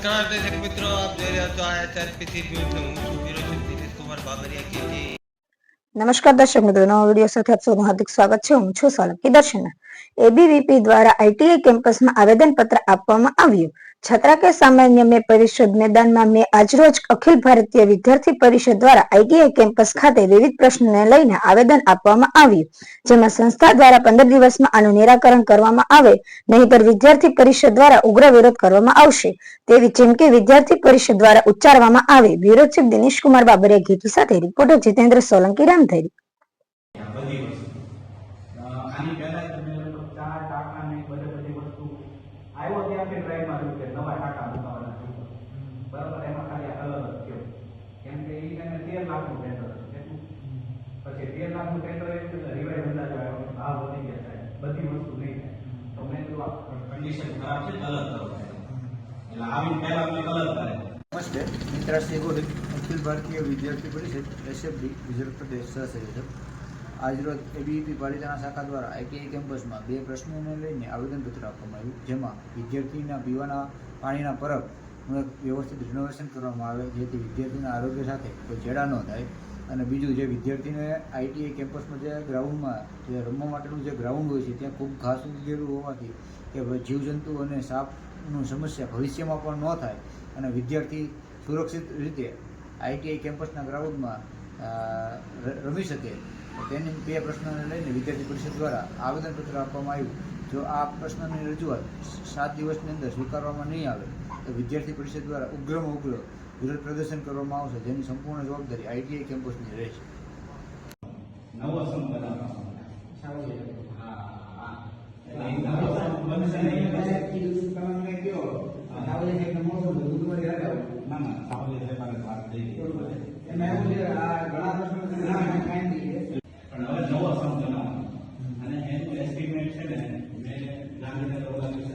નમસ્કાર, દર્શક મિત્રો, આપ જોઈ રહ્યા છો આઈએસઆરપીસી ન્યૂઝ હું છું વિરોચન દિનેશ કુમાર બાબરિયા કેજી નમસ્કાર, દર્શક મિત્રો. નવા વીડિયો સાથે આપ સૌનું હાર્દિક સ્વાગત છે. હું છું સોલંકી દર્શના. એબીવીપી દ્વારા આઈટીઆઈ કેમ્પસમાં આવેદન પત્ર આપવામાં આવ્યું. છત્રાકે સામાન્ય મેં પરિષદ મેદાનમાં મેં આજરોજ અખિલ ભારતીય વિદ્યાર્થી પરિષદ દ્વારા આઈટીઆઈ કેમ્પસ ખાતે વિવિધ પ્રશ્નોને લઈને આવેદન આપવામાં આવ્યું. જેમાં સંસ્થા દ્વારા પંદર દિવસમાં આનું નિરાકરણ કરવામાં આવે, નહીતર વિદ્યાર્થી પરિષદ દ્વારા ઉગ્ર વિરોધ કરવામાં આવશે. તેવી ચીમકી વિદ્યાર્થી પરિષદ દ્વારા ઉચ્ચારવામાં આવે, બ્યુરો ચીફ દિનેશ કુમાર બાબરિયા ગીતુ સાથે રિપોર્ટર જીતેન્દ્ર સોલંકી રામધરી. આની પહેલા તમે લગભગ ચાર ટાંકા બધી વસ્તુ નહીં થાય. તો કન્ડિશન ખરાબ છે, કલર કરો. એટલે આવીને પહેલા મેં કલર કરે. નમસ્તે. મિત્રાશ્રી ગોહિલ અખિલ ભારતીય વિદ્યાર્થી પરિષદ એસએફડી ગુજરાત પ્રદેશ સહસંયોજક. આજરોજ એબીપી પાલિતાણા શાખા દ્વારા આઈટીઆઈ કેમ્પસમાં બે પ્રશ્નોને લઈને આવેદનપત્ર આપવામાં આવ્યું, જેમાં વિદ્યાર્થીના પીવાના પાણીના પરબનું એક વ્યવસ્થિત રિનોવેશન કરવામાં આવે, જેથી વિદ્યાર્થીના આરોગ્ય સાથે કોઈ ચેડા ન થાય. અને બીજું જે વિદ્યાર્થીને આઈટીઆઈ કેમ્પસમાં જે ગ્રાઉન્ડમાં જે રમવા માટેનું જે ગ્રાઉન્ડ હોય છે, ત્યાં ખૂબ ઘાસ ઉગી ગયેલું હોવાથી કે જીવજંતુ અને સાપનું સમસ્યા ભવિષ્યમાં પણ ન થાય અને વિદ્યાર્થી સુરક્ષિત રીતે આઈટીઆઈ કેમ્પસના ગ્રાઉન્ડમાં રમી શકે. તેની બે પ્રશ્નોને લઈને વિદ્યાર્થી પરિષદ દ્વારા આવેદનપત્ર આપવામાં આવ્યું. જો આ પ્રશ્નની રજૂઆત સાત દિવસની અંદર સ્વીકારવામાં નહીં આવે, તો વિદ્યાર્થી પરિષદ દ્વારા ઉગ્રમાં ઉગ્ર ગુજરાત પ્રદર્શન કરવામાં આવશે જેની સંપૂર્ણ જવાબદારી આઈટીઆઈ કેમ્પસની રહેશે નવો સંપ બનાવવાનો અને એનું એસ્ટિમેટ છે ને મેં ગાંધીનગર